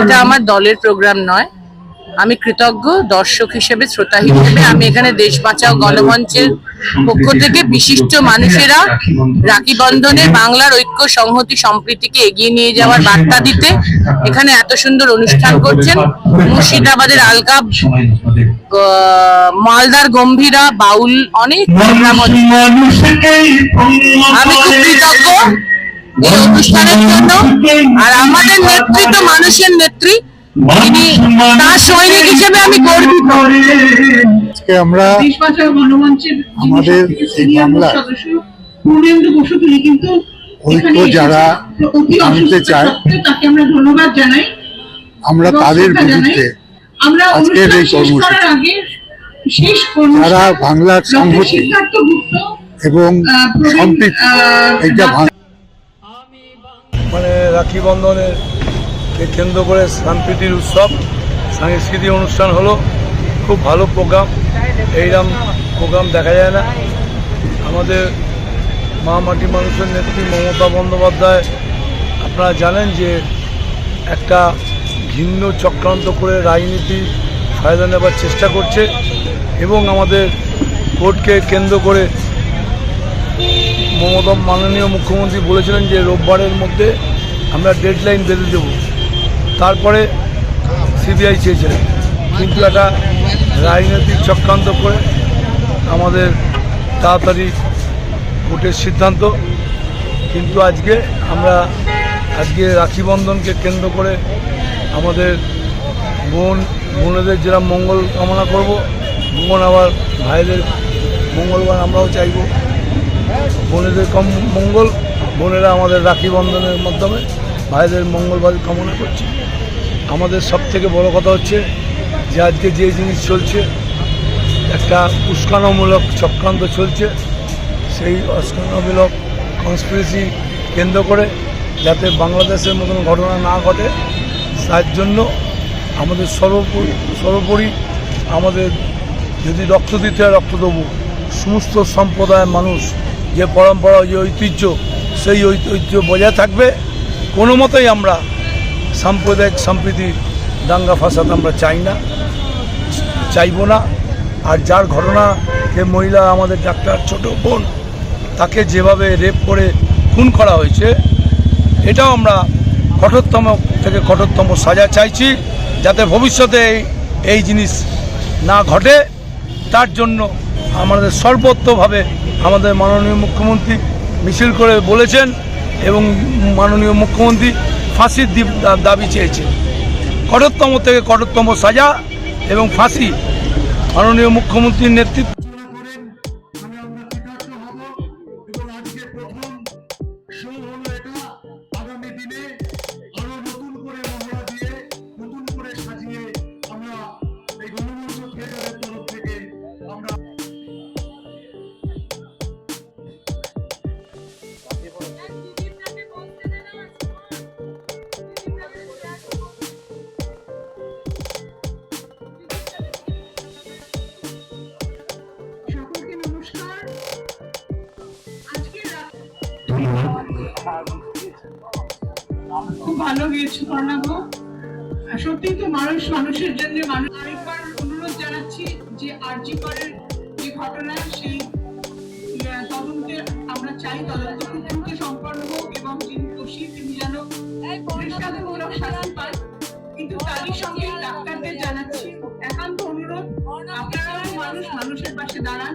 এটা আমার দলের প্রোগ্রাম নয়। আমি কৃতজ্ঞ দর্শক হিসেবে শ্রোতা হিসেবে। আমি এখানে দেশ বাঁচাও গণমঞ্চের পক্ষ থেকে বিশিষ্ট মানুষেরা রাখি বন্ধনে বাংলার ঐক্য সংহতি সম্প্রীতিকে এগিয়ে নিয়ে যাওয়ার বার্তা দিতে এখানে এত সুন্দর অনুষ্ঠান করছেন। মুর্শিদাবাদের আলকা আহ, মালদার গম্ভীরা বাউল অনেক প্রোগ্রাম আমি খুব কৃতজ্ঞ। এই অনুষ্ঠানের জন্য আর আমাদের নেত্রী তো মানুষের নেত্রী তিনি তার সৈনিক হিসেবে আমি গর্বিত আজকে আমরা দেশ বাঁচাও গণমঞ্চের যিনি আমাদের এই senior বাংলার সদস্য পূর্ণেন্দু বসু তিনি কিন্তু ঐক্য যারা আনতে চায়, তাকে আমরা ধন্যবাদ জানাই আমরা তাদের। বিরুদ্ধে আজকের এই কর্মসূচি। যারা বাংলার সংহতি এবং মানে রাখি বন্ধনের কেন্দ্র করে সাম্প্রীতির উৎসব, সাংস্কৃতিক অনুষ্ঠান হলো, খুব ভালো প্রোগ্রাম এইরকম প্রোগ্রাম দেখা যায় না। আমাদের মা মাটি মানুষের নেত্রী মমতা বন্দ্যোপাধ্যায়, আপনারা জানেন যে একটা ঘিন্ন চক্রান্ত করে রাজনীতি ফায়দা নেবার চেষ্টা করছে এবং আমাদের কোর্টকে কেন্দ্র করে মমতা মাননীয় মুখ্যমন্ত্রী বলেছিলেন যে রোববারের মধ্যে আমরা ডেডলাইন বেঁধে দেব। তারপরে সিবিআই চেয়েছিলেন। কিন্তু একটা রাজনৈতিক চক্রান্ত করে আমাদের তাড়াতাড়ি কোর্টের সিদ্ধান্ত। কিন্তু আজকে আমরা আজকে রাখি বন্ধনকে কেন্দ্র করে আমাদের বোন, বোনেদের যেরকম মঙ্গল কামনা করব, বোন আবার ভাইদের মঙ্গলবার আমরাও চাইব। বোনেদের কম মঙ্গল, বোনেরা আমাদের রাখি বন্ধনের মাধ্যমে ভাইদের মঙ্গলবার কামনা করছি। আমাদের সব থেকে বড় কথা হচ্ছে যে আজকে যে জিনিস চলছে, একটা উস্কানোমূলক চক্রান্ত চলছে। সেই উস্কানোমূলক কনস্পিরেসি কেন্দ্র করে যাতে বাংলাদেশের মতন ঘটনা না ঘটে, তার জন্য আমাদের সর্বোপরি সর্বোপরি আমাদের যদি রক্ত দিতে হয় রক্ত দেবো। সমস্ত সম্প্রদায়ের মানুষ যে পরম্পরা, যে ঐতিহ্য, সেই ঐতিহ্য বজায় থাকবে। কোনো মতেই আমরা সাম্প্রদায়িক সম্প্রীতি দাঙ্গা ফাসাদ আমরা চাই না, চাইব না। আর যার ঘটনা যে মহিলা, আমাদের ডাক্তার ছোট বোন, তাকে যেভাবে রেপ করে খুন করা হয়েছে, এটাও আমরা কঠোরতম থেকে কঠোরতম সাজা চাইছি, যাতে ভবিষ্যতে এই- জিনিস না ঘটে। তার জন্য আমাদের সর্বত্রভাবে আমাদের মাননীয় মুখ্যমন্ত্রী মিছিল করে বলেছেন এবং মাননীয় মুখ্যমন্ত্রী ফাঁসির দাবি চেয়েছেন। কঠোরতম থেকে কঠোরতম সাজা এবং ফাঁসি মাননীয় মুখ্যমন্ত্রীর নেতৃত্বে খুব ভালো গিয়েছে প্রণাম সত্যি তো মানুষ মানুষের জন্য মানুষ। আরেকবার অনুরোধ জানাচ্ছি যে আরজি করের যে ঘটনা সেই তদন্তে আমরা চাই তদন্ত খুব দ্রুত সম্পন্ন হোক এবং যিনি দোষী তিনি যেন দৃষ্টান্তমূলক শাস্তি পান কিন্তু তারই সঙ্গে ডাক্তারদের জানাচ্ছি। একান্ত অনুরোধ আপনারাও মানুষ মানুষের পাশে দাঁড়ান।